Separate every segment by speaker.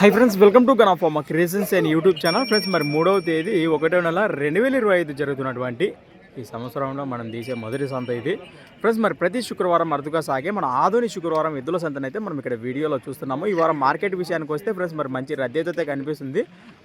Speaker 1: High friends welcome to గన్ మా creations and YouTube channel friends మరి మూడవ తేదీ ఒకటో నెల రెండు వేల ఇరవై ఐదు జరుగుతున్నటువంటి ఈ సంవత్సరంలో మనం తీసే మొదటి సంత ఇది. ఫ్రెండ్స్ మరి ప్రతి శుక్రవారం అరుదుగా సాగే మన ఆధునిక శుక్రవారం ఎద్దుల సంతనైతే మనం ఇక్కడ వీడియోలో చూస్తున్నాము. ఈ వారం మార్కెట్ విషయానికి వస్తే ఫ్రెండ్స్ మరి మంచి రద్దీతో కనిపిస్తుంది.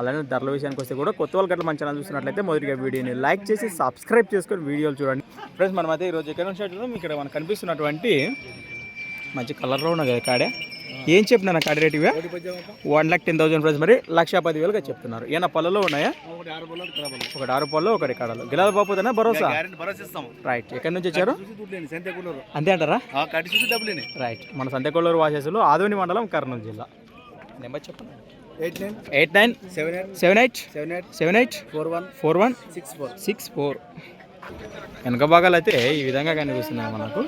Speaker 1: అలానే ధరల విషయానికి వస్తే కూడా కొత్త వాళ్ళ గట్ల మంచి ఛానల్ చూసినట్లయితే మొదటిగా వీడియోని లైక్ చేసి సబ్స్క్రైబ్ చేసుకొని వీడియోలు చూడండి. ఫ్రెండ్స్ మనం అయితే ఈరోజు ఎక్కడ నుంచి ఇక్కడ మనకు కనిపిస్తున్నటువంటి మంచి కలర్లో ఉన్నది కాడే ఏం చెప్పినా కాడే రేట్ ఇవే? One lakh ten thousand price మరి లక్ష పదివేలుగా చెప్తున్నారు. ఏమైనా పళ్ళలో ఉన్నాయా?
Speaker 2: ఒకటి ఆరు
Speaker 1: పళ్ళు ఒకటి కడలు. గిలాల బాపుతేనా భరోసా? రైట్ ఎక్కడి నుంచి వచ్చారు? అంతే అంటారా? రైట్ మన సంతకొల్లూరు వాసేసులు ఆదోని మండలం కర్నూలు జిల్లా. నెంబర్ చెప్పండి
Speaker 2: eight nine
Speaker 1: eight nine
Speaker 2: seven eight
Speaker 1: seven eight
Speaker 2: seven eight
Speaker 1: seven eight
Speaker 2: four one
Speaker 1: four one
Speaker 2: six four
Speaker 1: six four. వెనక భాగాలు అయితే ఈ విధంగా కనిపిస్తున్నాయి మనకు.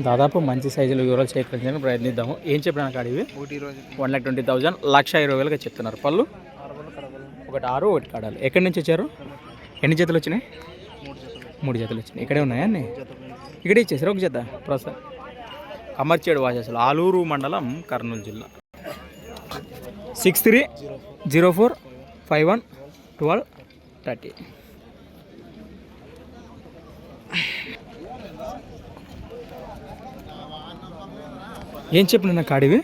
Speaker 1: దాదాపు మంచి సైజులో వివరాలు సేకరించడానికి ప్రయత్నిద్దాము. ఏం
Speaker 2: ఒకటి రోజు.
Speaker 1: వన్ లాక్ ట్వంటీ థౌజండ్ లక్ష ఇరవై వేలుగా చెప్తున్నారు. పళ్ళు? ఒకటి ఆరు ఒకటి కాడాలి. ఎక్కడి నుంచి వచ్చారు? ఎన్ని జతలు వచ్చినాయి?
Speaker 2: మూడు జతలు
Speaker 1: వచ్చినాయి. ఇక్కడే ఉన్నాయా అన్నీ? ఇక్కడే ఇచ్చేసారు ఒక జత. ప్రస్తుతం. అమర్చేడు వాసేసులు ఆలూరు మండలం కర్నూలు జిల్లా. Six three
Speaker 2: zero
Speaker 1: four five one twelve thirty ఏం చెప్పిన కాడివి?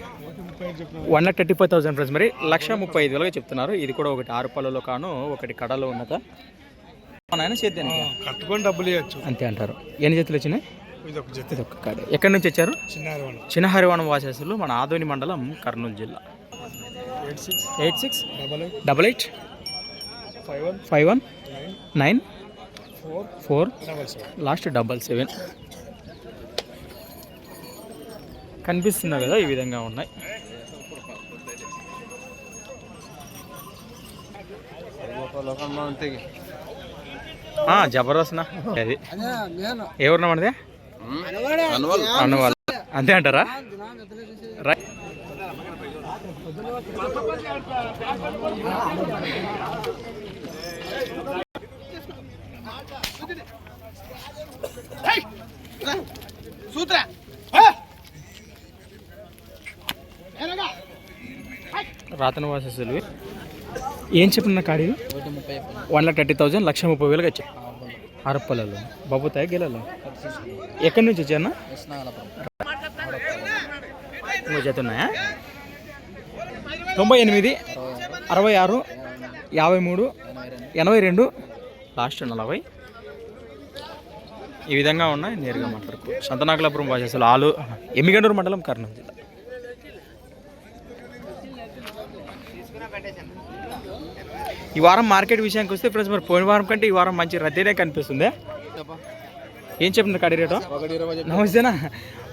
Speaker 1: One lakh thirty five thousand friends మరి లక్ష ముప్పై ఐదు వేలుగా చెప్తున్నారు. ఇది కూడా ఒకటి ఆరు పళ్ళలో కాను ఒకటి కడలో ఉన్నత నాయన చేద్దానికి
Speaker 2: కట్టుకొని డబ్బులు ఇవ్వచ్చు.
Speaker 1: అంతే అంటారు. ఎన్ని జతలు వచ్చినాయి?
Speaker 2: ఇది ఒక
Speaker 1: కాడ. ఎక్కడి నుంచి వచ్చారు?
Speaker 2: చిన్న
Speaker 1: హరివాణం వాసేసులు మన ఆదోని మండలం కర్నూలు జిల్లా.
Speaker 2: Eight six double eight five one
Speaker 1: five one
Speaker 2: nine four
Speaker 1: four last double seven కనిపిస్తుంది కదా ఈ విధంగా ఉన్నాయి. ఆ, జబర్దస్త్ అది. ఎవరున్నా మనది? అన్నవాళ్ళు అంతే అంటారా? రైట్.
Speaker 2: సూత్ర.
Speaker 1: రాతన వాసస్సులు ఏం చెప్పిన కాడి వన్ లాక్ థర్టీ థౌజండ్ లక్ష ముప్పై వేలకు వచ్చాయి. అరప్పలలో. బాబుతాయి గెలలో? ఎక్కడి నుంచి వచ్చానా ఇంకో చేతున్నాయా తొంభై ఎనిమిది అరవై ఆరు యాభై మూడు ఎనభై రెండు లాస్ట్ నలభై. ఈ విధంగా ఉన్నాయి నేరుగా మాట్లాడుకో సంతనాకులాపురం భాషలు ఆలు ఎమ్మిగండూరు మండలం కర్నూలు జిల్లా. ఈ వారం మార్కెట్ విషయానికి వస్తే ఫ్రెండ్స్ మరి పోయిన వారం కంటే ఈ వారం మంచి రద్దీనే కనిపిస్తుంది. ఏం చెప్పిన కడి రేటు? నమస్తేనా?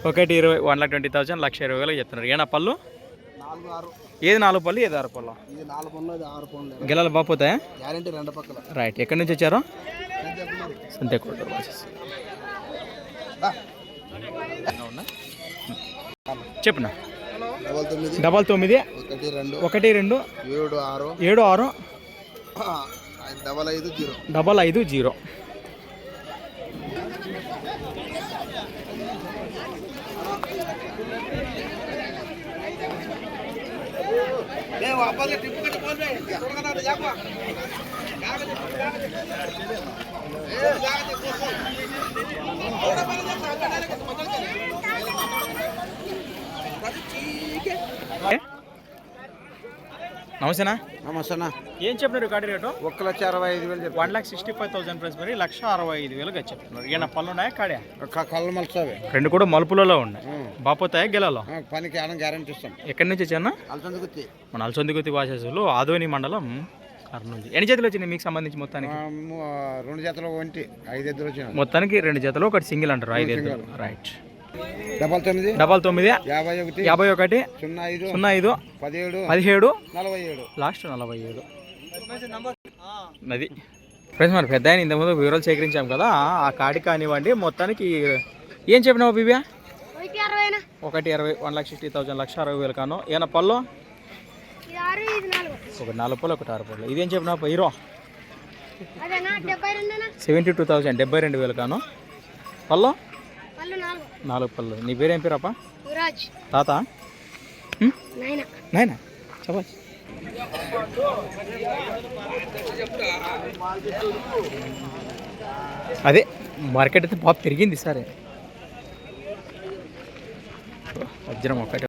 Speaker 1: ఒకటి ఇరవై వన్ లాక్ ట్వంటీ థౌసండ్ లక్ష ఇరవై వేలకు చెప్తున్నారు. ఏనా పళ్ళు?
Speaker 2: ఆరు.
Speaker 1: ఏది నాలుగు పళ్ళు ఏది ఆరు పళ్ళు?
Speaker 2: ఆరు
Speaker 1: గెలలు బాపోతాయా
Speaker 2: గ్యారెంటీ రెండు పక్కల.
Speaker 1: రైట్. ఎక్కడి నుంచి వచ్చారు? సంతేకోట చెప్పిన?
Speaker 2: డబల్ తొమ్మిది.
Speaker 1: డబల్ తొమ్మిది
Speaker 2: ఒకటి రెండు.
Speaker 1: ఒకటి రెండు
Speaker 2: ఏడు ఆరు.
Speaker 1: ఏడు ఆరు
Speaker 2: డబల్ ఐదు జీరో
Speaker 1: డబల్ ఐదు జీరో ఏ? నమస్తేనా?
Speaker 2: నమస్తేనా?
Speaker 1: ఏం చెప్పినారు గాడి రేటు?
Speaker 2: ఒక్క లక్ష అరవై ఐదు వేలు
Speaker 1: one lakh sixty five thousand price మరి లక్ష అరవై ఐదు వేలుగా చెప్తున్నారు ఈయన పళ్ళు ఉన్నాయా కాడే
Speaker 2: కళ్ళు మలుస్తావి.
Speaker 1: రెండు కూడా మలుపులలో ఉన్నాయి. బాపోతాయా గెలలో?
Speaker 2: పనికి ఆడం గ్యారెంటీ ఇస్తాం.
Speaker 1: ఎక్కడి నుంచి వచ్చానా
Speaker 2: అలసంది గుత్తి
Speaker 1: మన అలసొందిగుతి వాసేసులు ఆదోని మండలం కర్నూలు. ఎన్ని జతలు వచ్చినాయి మీకు సంబంధించి మొత్తానికి?
Speaker 2: రెండు జతలు ఒంటి ఐదు ఎద్దులు వచ్చిన
Speaker 1: మొత్తానికి రెండు జతలు ఒకటి సింగిల్ అంటారు ఐదు ఎద్దులు రైట్
Speaker 2: డబల్ తొమ్మిది
Speaker 1: డబల్ తొమ్మిది
Speaker 2: యాభై ఒకటి
Speaker 1: యాభై ఒకటి
Speaker 2: సున్నా ఐదు
Speaker 1: సున్నా ఐదు
Speaker 2: పదిహేడు
Speaker 1: పదిహేడు
Speaker 2: నలభై ఏడు.
Speaker 1: లాస్ట్ నలభై ఏడు. నది. ఫ్రెండ్స్ మరి పెద్ద ఆయన ఇంతకుముందు వివరాలు సేకరించాం కదా ఆ కాడి కానివ్వండి మొత్తానికి ఏం చెప్పినావు బిబియా
Speaker 3: ఒకటి
Speaker 1: ఇరవై వన్ లాక్ సిక్స్టీ థౌసండ్ లక్ష అరవై వేలు కాను. ఏమన్నా పళ్ళు? ఒకటి నాలుగు. పళ్ళు ఒకటి ఆరు పళ్ళు. ఇదేం చెప్పినావు హీరో. సెవెంటీ టూ థౌసండ్ డెబ్బై రెండు వేలు కాను. పళ్ళు?
Speaker 3: నాలుగు.
Speaker 1: పళ్ళు. నీ పేరు
Speaker 3: యువరాజ్.
Speaker 1: తాత?
Speaker 3: నాయనా.
Speaker 1: చెప్పచ్చు అదే మార్కెట్ అయితే బాగా పెరిగింది సరే. వజ్రం ఒకటే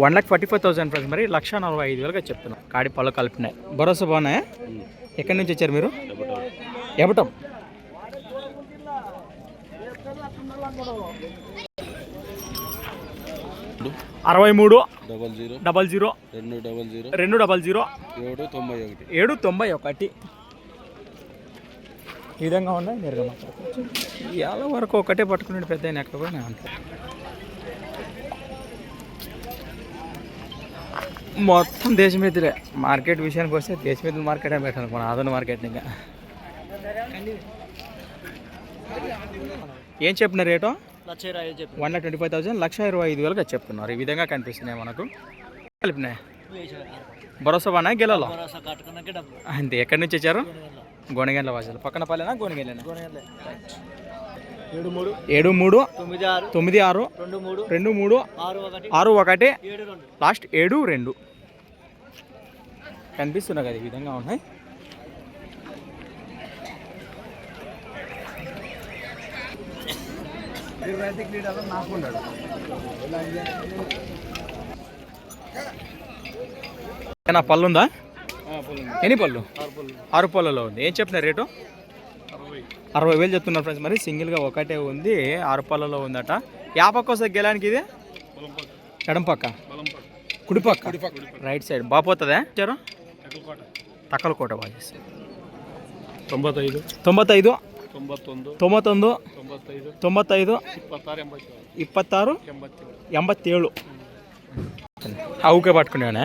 Speaker 1: one lakh forty five thousand friends మరి లక్ష నలభై ఐదు వేలుగా చెప్తున్నాం. కాడి పళ్ళు కలిపినాయి భరోసా బాగున్నాయా? ఎక్కడి నుంచి వచ్చారు మీరు? ఎబటం అరవై మూడు
Speaker 2: డబల్ జీరో
Speaker 1: డబల్ జీరో
Speaker 2: రెండు డబల్ జీరో
Speaker 1: రెండు డబల్ జీరో
Speaker 2: ఏడు తొంభై ఒకటి.
Speaker 1: ఏడు తొంభై ఒకటి. ఈ విధంగా ఉన్నాయి నేరుగా మాట్లాడుకోవచ్చు ఇవాళ వరకు ఒకటే పట్టుకునే పెద్ద ఆయన ఎక్కడ పోయినా మొత్తం దేశమిత్రులే మార్కెట్ విషయానికి వస్తే దేశమిత్రుల మార్కెట్ అని పెట్టాను మన ఆదరణ మార్కెట్ ఇంకా. ఏం చెప్పిన rate? One lakh twenty five thousand లక్ష ఇరవై ఐదు వేలుగా చెప్తున్నారు ఈ విధంగా కనిపిస్తున్నాయి మనకు. కలిపినాయి. భరోసా బాగా గెలలో అంతే. ఎక్కడి నుంచి వచ్చారు? గోనెగండ్ల వాసాలు. పక్కన పల్లెనా గోనెగండ్లనా
Speaker 4: ఏడు మూడు. తొమ్మిది ఆరు. రెండు మూడు.
Speaker 1: రెండు మూడు
Speaker 4: ఆరు ఒకటి.
Speaker 1: లాస్ట్ ఏడు రెండు. కనిపిస్తున్నాయి కదా ఈ విధంగా ఉన్నాయి. నా పళ్ళు ఉందా? ఎన్ని పళ్ళు? ఆరు పళ్ళలో ఉంది. ఏం చెప్తున్నారు రేటు? అరవై. వేలు చెప్తున్నారు ఫ్రెండ్స్ మరి సింగిల్గా ఒకటే ఉంది. ఆరు పళ్ళలో ఉందట. యా పక్క వస్తుంది గెలానికి ఇది? ఎడం పక్క. కుడి పక్క. Right side. బాపోతుందా చారు తక్కలకోట బాగా ತೊಂಬತ್ತೈದು ತೊಂಬತ್ತೈದು
Speaker 4: ತೊಂಬತ್ತೊಂದು
Speaker 1: ತೊಂಬತ್ತೊಂದು
Speaker 4: ತೊಂಬತ್ತೈದು ತೊಂಬತ್ತೈದು
Speaker 1: ಇಪ್ಪತ್ತಾರು
Speaker 4: ఎంబత్తేಳು
Speaker 1: అవుకే పట్టుకునేవానే?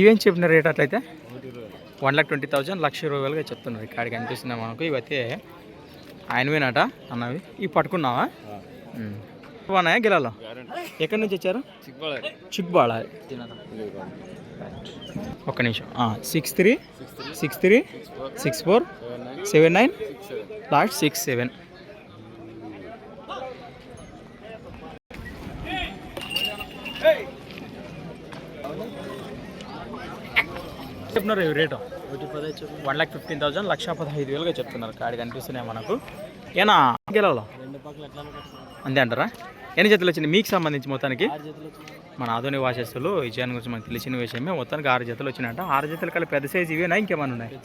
Speaker 1: ఇవేం చెప్పిన రేట్ అట్లయితే? వన్ లాక్ ట్వంటీ థౌజండ్ లక్ష ఇరవై వేలుగా చెప్తున్నారు. ఇక్కడికి అనిపిస్తున్నాయి మనకు. ఇవైతే ఆయనవేనాట అన్నవి. ఇవి పట్టుకున్నావా? బాగున్నాయా గిలాలో? ఎక్కడి నుంచి వచ్చారు? చిక్బాళ ఒక్క నిమిషం. Six three six three six four seven nine last six seven చెప్తున్నారు rate. One lakh fifteen thousand లక్ష పదహైదు వేలుగా చెప్తున్నారు. కాడికి కనిపిస్తున్నాయి మనకు. ఏనా?
Speaker 4: కట్టుకున్నాం
Speaker 1: అంతే అంటారా? ఎన్ని జతలు వచ్చినాయి మీకు సంబంధించి మొత్తానికి? మన ఆధునిక వాసస్సులు విజయాన్ని గురించి మనకు తెలిసిన విషయమే. మొత్తానికి ఆరు జతలు వచ్చినాయంట. ఆరు జతలు కలిపి పెద్ద సైజు ఇవేనా? ఇంకేమైనా ఉన్నాయి?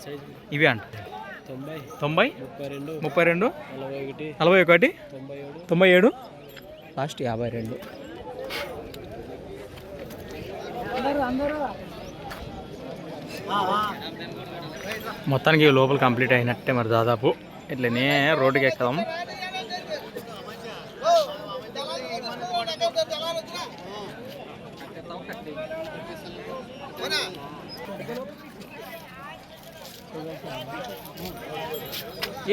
Speaker 1: ఇవే. అంట.
Speaker 4: తొంభై.
Speaker 1: తొంభై?
Speaker 4: ముప్పై రెండు.
Speaker 1: ముప్పై రెండు?
Speaker 4: నలభై ఒకటి.
Speaker 1: నలభై ఒకటి?
Speaker 4: తొంభై ఏడు.
Speaker 1: లాస్ట్ యాభై రెండు. మొత్తానికి లోపల కంప్లీట్ అయినట్టే మరి దాదాపు. ఇట్లనే రోడ్డుకి ఎక్కుదాం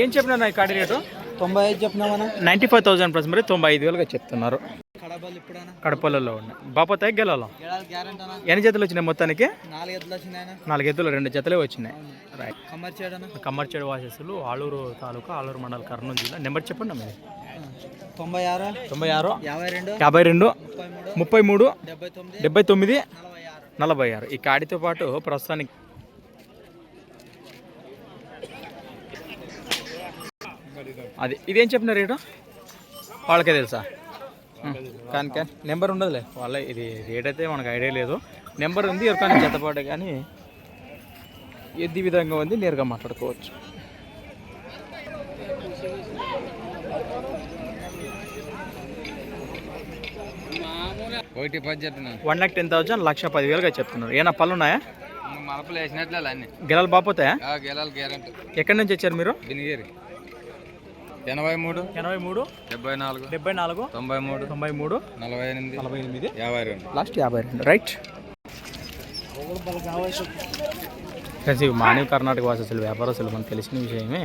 Speaker 1: ఏం చెప్పినారు ఈ కాడి రేటు?
Speaker 4: తొంభై ఐదు చెప్పినామన్నా.
Speaker 1: నైంటీ ఫైవ్ థౌసండ్ ప్లస్ మరి తొంభై ఐదు వేలుగా చెప్తున్నారు.
Speaker 4: కడపల్లి
Speaker 1: ఉన్నాయి బాపోతే గెలలో ఎన్ని జతలు వచ్చినాయి మొత్తానికి?
Speaker 4: నాలుగు ఎద్దులు
Speaker 1: ఎద్దులు రెండు జతలే వచ్చినాయి. రైట్ కమ్మర్చేడు వాసస్సులు ఆలూరు తాలూకా ఆలూరు మండల కర్నూలు జిల్లా. నెంబర్ చెప్పండి మీరు
Speaker 4: తొంభై ఆరు
Speaker 1: తొంభై ఆరు
Speaker 4: యాభై రెండు
Speaker 1: యాభై రెండు
Speaker 4: ముప్పై మూడు డెబ్బై తొమ్మిది నలభై ఆరు.
Speaker 1: ఈ కాడితో పాటు ప్రస్తుతానికి అది ఇదేం చెప్పిన రేటు? వాళ్ళకే తెలుసా? కానీ కానీ నెంబర్ ఉండదులే. వాళ్ళ ఇది రేట్ అయితే మనకు ఐడియా లేదు. నెంబర్ ఉంది ఎవరికైనా జతపాటు కానీ ఎద్ది విధంగా ఉంది నేరుగా మాట్లాడుకోవచ్చు.
Speaker 2: ఒకటి పది చెప్పిన.
Speaker 1: వన్ లాక్ టెన్ థౌసండ్ లక్ష పదివేలుగా చెప్తున్నారు. ఏమైనా పళ్ళు ఉన్నాయా
Speaker 2: మలపలు వేసినట్లే అన్ని.
Speaker 1: గెలలు బాపోతాయా?
Speaker 2: గెలాలి గ్యారంటీ
Speaker 1: ఎక్కడి నుంచి వచ్చారు మీరు?
Speaker 2: బినిగిరి. ఎనభై మూడు
Speaker 1: ఎనభై మూడు
Speaker 2: డెబ్బై నాలుగు
Speaker 1: డెబ్బై నాలుగు
Speaker 2: తొంభై మూడు
Speaker 1: తొంభై మూడు
Speaker 2: నలభై ఎనిమిది
Speaker 1: నలభై ఎనిమిది.
Speaker 2: యాభై రెండు.
Speaker 1: లాస్ట్ యాభై రెండు. రైట్ కలిసి మానవ కర్ణాటక వాసస్సులు వ్యాపారస్తులు మనకు తెలిసిన విషయమే.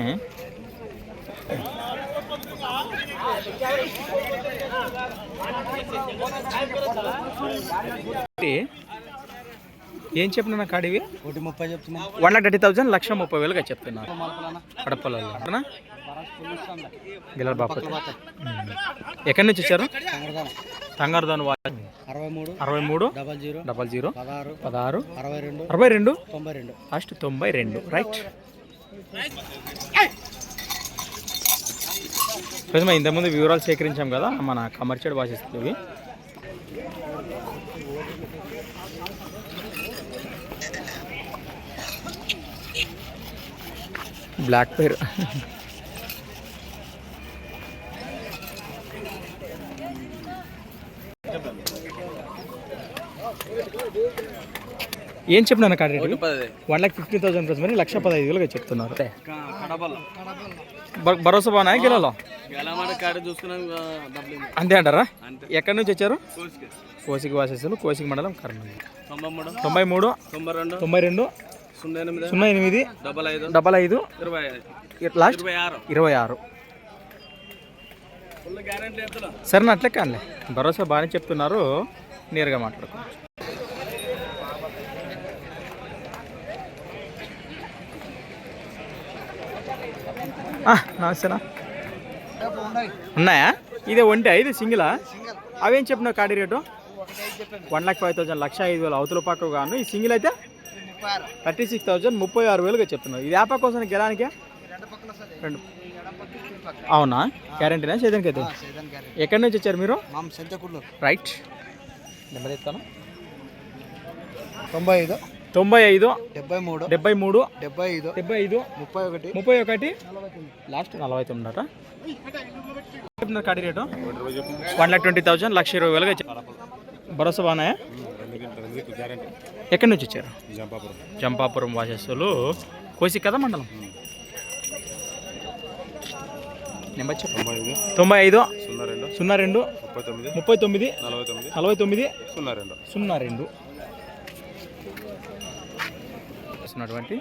Speaker 1: ఏం చెప్పిన కాడివి
Speaker 4: ఒకటి ముప్పై చెప్తున్నా.
Speaker 1: వన్ లాక్ థర్టీ థౌసండ్ లక్ష ముప్పై వేలుగా చెప్తున్నారు. కడపలలో? గిల్లల ఎక్కడి నుంచి వచ్చారు? తంగారదాన్ వాళ్ళు
Speaker 4: అరవై మూడు
Speaker 1: అరవై మూడు
Speaker 4: డబల్ జీరో
Speaker 1: డబల్ జీరో
Speaker 4: పదహారు
Speaker 1: పదహారు
Speaker 4: అరవై రెండు
Speaker 1: అరవై రెండు
Speaker 4: తొంభై రెండు
Speaker 1: లాస్ట్ తొంభై రెండు రైట్. ప్రజమ ఇంతకుముందు వివరాలు సేకరించాం కదా మన కమర్షియల్ భాషిస్తుంది బ్లాక్ పేర్. ఏం చెప్పినాను కాడ one lakh fifty thousand plus మరి లక్ష పదహైదు వేలుగా చెప్తున్నారు. భరోసా బాగున్నా గిలలో అంతే అంటారా? ఎక్కడి నుంచి వచ్చారు? కోసికి. వాసేసారు కోసికి మండలం కర్నూలు. తొంభై మూడు.
Speaker 2: తొంభై రెండు.
Speaker 1: తొంభై రెండు
Speaker 2: సున్నా ఎనిమిది. డబల్ ఐదు.
Speaker 1: లాస్ట్?
Speaker 2: ఇరవై ఆరు.
Speaker 1: సరే అట్లే కానిలే భరోసా బాగానే చెప్తున్నారు. నేరుగా మాట్లాడుకోవచ్చు నమస్తేనా ఉన్నాయా? ఇదే ఒంటే ఇది సింగిలా? అవేం చెప్పినావు కాడి rate? One lakh five thousand లక్ష ఐదు వేలు అవతల పక్క గాను ఈ సింగిల్ అయితే థర్టీ సిక్స్ థౌసండ్ ముప్పై ఆరు వేలుగా చెప్తున్నావు ఇది యాప కోసం గెలానికే? రెండు. అవునా? గ్యారంటీనా? సేదానికి అయితే ఎక్కడి నుంచి వచ్చారు మీరు? రైట్. నెంబర్ ఇస్తాను
Speaker 4: తొంభై ఐదు.
Speaker 1: తొంభై ఐదు
Speaker 4: డెబ్బై మూడు
Speaker 1: డెబ్బై మూడు
Speaker 4: డెబ్బై ఐదు
Speaker 1: డెబ్బై ఐదు
Speaker 4: ముప్పై ఒకటి
Speaker 1: ముప్పై ఒకటి లాస్ట్ నలభై తొమ్మిది అట. చెప్తున్నారు కాడి rate? One lakh twenty thousand లక్ష ఇరవై వేలుగా భరోసా బాగున్నాయా? ఎక్కడి నుంచి వచ్చారు జంపాపురం వాసస్సులు కోసి కదా మండలం? నెంబర్ చెప్పండి తొంభై ఐదు
Speaker 2: సున్నా రెండు
Speaker 1: సున్నా రెండు
Speaker 2: ముప్పై తొమ్మిది
Speaker 1: ముప్పై తొమ్మిది
Speaker 2: నలభై తొమ్మిది
Speaker 1: నలభై తొమ్మిది
Speaker 2: సున్నా రెండు.
Speaker 1: సున్నా రెండు. చేస్తున్నటువంటి.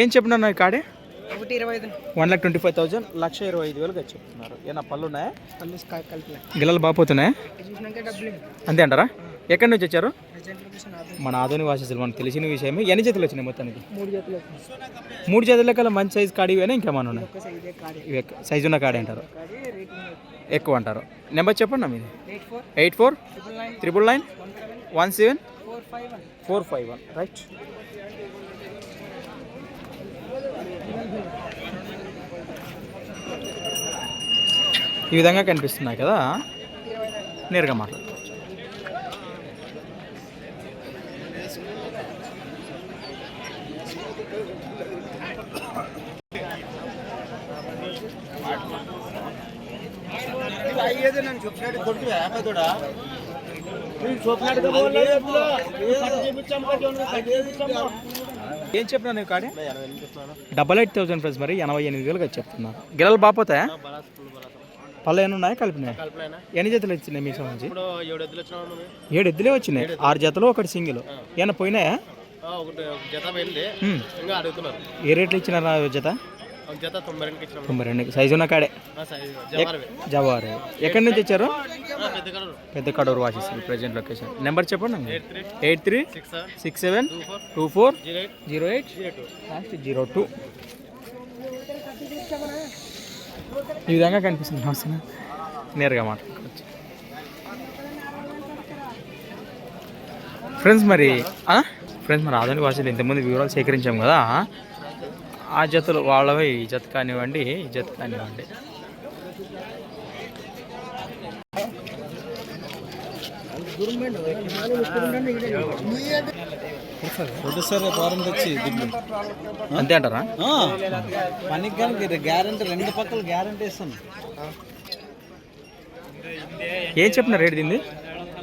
Speaker 1: ఏం చెప్పినారు ఈ కాడే?
Speaker 4: ఒకటి ఇరవై ఐదు.
Speaker 1: One lakh twenty five thousand లక్ష ఇరవై ఐదు వేలుగా చెప్తున్నారు. ఏనా పళ్ళు ఉన్నాయా? గిల్లలు బాగుపోతున్నాయా అంతే అంటారా? ఎక్కడి నుంచి వచ్చారు? మన ఆధునిక వాసస్సులు మనకు తెలిసిన విషయమే. ఎన్ని చేతులు వచ్చినాయి మొత్తానికి?
Speaker 4: మూడు జతలు
Speaker 1: మూడు చేతుల కల్లా మంచి సైజు కాడి ఇవేనా ఇంకేమైనా ఉన్నాయి?
Speaker 4: సైజే
Speaker 1: ఉన్న కాడి అంటారు. ఎక్కువ అంటారు. నెంబర్ చెప్పండి మీది.
Speaker 4: Eight four.
Speaker 1: Triple nine.
Speaker 4: One
Speaker 1: one
Speaker 4: seven
Speaker 1: seven.
Speaker 4: Four five one.
Speaker 1: Right. ఈ విధంగా కనిపిస్తున్నాయి కదా. నేరుగా మాట్లాడుకోవచ్చు. ఏం చెప్పినా నువ్వు కాడే? డబల్ ఎయిట్ థౌసండ్ ప్లస్ మరి ఎనభై ఎనిమిది వేలుగా చెప్తున్నారు గిల్లలు బాపోతాయా పళ్ళు ఏమైనా ఉన్నాయా? కలిపినాయి? ఎన్ని జతలు వచ్చినాయి మీ సంబంధించి?
Speaker 2: ఏడు ఎద్దులు వచ్చినా
Speaker 1: ఏడు ఎద్దులే వచ్చినాయి. ఆరు జతలు ఒకటి సింగిల్. ఏమైనా పోయినాయా? ఏ రేట్లు ఇచ్చినారా జత?
Speaker 2: జత తొంభై రెండుకి ఇచ్చినాం.
Speaker 1: తొంభై రెండు సైజు ఉన్న కాడే? జవారు ఎక్కడి నుంచి వచ్చారు?
Speaker 2: పెద్ద
Speaker 1: కడూరు వాసిస్తారు ప్రజెంట్ లొకేషన్. నెంబర్ చెప్పండి eight three.
Speaker 2: Six seven. Two four. Zero eight.
Speaker 1: Last zero two. ఈ విధంగా కనిపిస్తుంది నమస్తే నేరుగా మాట్లాడుకోవచ్చు. ఫ్రెండ్స్ మరి ఫ్రెండ్స్ మరి ఆధునిక భాషలు ఇంతమంది వివరాలు సేకరించాం కదా. ఆ జతలు వాళ్ళవి ఈ జత కానివ్వండి ఈ జత కానివ్వండి.
Speaker 4: సార్ వారం తెచ్చి
Speaker 1: అంతే అంటారా?
Speaker 4: పనికి కానీ గ్యారంటీ రెండు పక్కల గ్యారంటీ ఇస్తాను
Speaker 1: ఏం చెప్పిన రేట్ దీన్ని?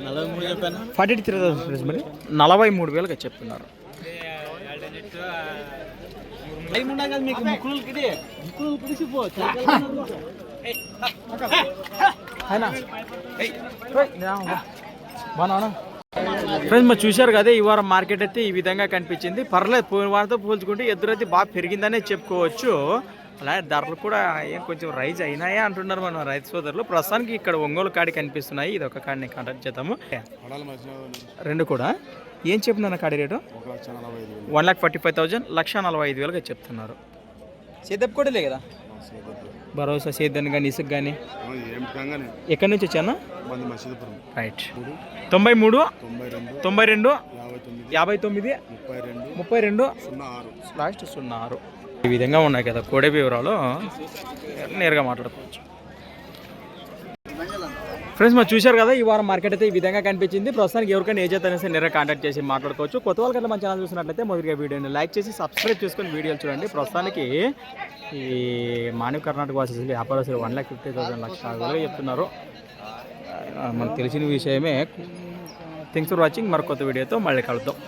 Speaker 4: నలభై మూడు చెప్పాను
Speaker 1: ఫార్టీ త్రీ థౌసండ్ మరి. నలభై మూడు వేలుగా చెప్తున్నారు.
Speaker 4: టైం మీకు ముక్కులు పిలిచిపో
Speaker 1: ఫ్రెండ్స్ మరి చూశారు కదా ఈ వారం మార్కెట్ అయితే ఈ విధంగా కనిపించింది. పర్లేదు పోయిన వారంతో పోల్చుకుంటే ఎదురైతే బాగా పెరిగిందనే చెప్పుకోవచ్చు. అలాగే ధరలు కూడా ఏం కొంచెం రైజ్ అయినాయా అంటున్నారు మన రైతు సోదరులు. ప్రస్తుతానికి ఇక్కడ ఒంగోలు కాడి కనిపిస్తున్నాయి. ఇది ఒక కాడిని కాంటాక్ట్ చేద్దాము. రెండు కూడా. ఏం చెప్తున్నారు కాడి rate? One lakh forty five thousand లక్ష నలభై ఐదు వేలుగా చెప్తున్నారు. సేదప్ కూడా లే కదా? భరోసా సేద్దాన్ని కానీ ఇసుక కానీ ఎక్కడి నుంచి వచ్చానా రైట్ తొంభై మూడు
Speaker 5: తొంభై రెండు యాభై తొమ్మిది ముప్పై రెండు
Speaker 1: ముప్పై రెండు.
Speaker 5: సున్నా ఆరు.
Speaker 1: లాస్ట్ సున్నా ఆరు. ఈ విధంగా ఉన్నాయి కదా కోడే వివరాలు. నేరుగా మాట్లాడుకోవచ్చు. ఫ్రెండ్స్ మరి చూశారు కదా ఈ వారం మార్కెట్ అయితే ఈ విధంగా కనిపించింది. ప్రస్తుతానికి ఎవరికైనా ఏ చేత అనేసి నేరుగా కాంటాక్ట్ చేసి మాట్లాడుకోవచ్చు. కొత్త వాళ్ళకి మన ఛానల్ చూసినట్లయితే మొదటిగా వీడియోని లైక్ చేసి సబ్స్క్రైబ్ చేసుకొని వీడియోలు చూడండి. ప్రస్తుతానికి ఈ మానవ కర్ణాటక వాసి వ్యాపారస్తులు వన్ ల్యాక్ ఫిఫ్టీ థౌసండ్ లక్షలు చెప్తున్నారు. మనకు తెలిసిన విషయమే. థింగ్స్ ఫర్ వాచింగ్ మరి కొత్త వీడియోతో మళ్ళీ కలుద్దాం.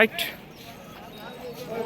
Speaker 1: రైట్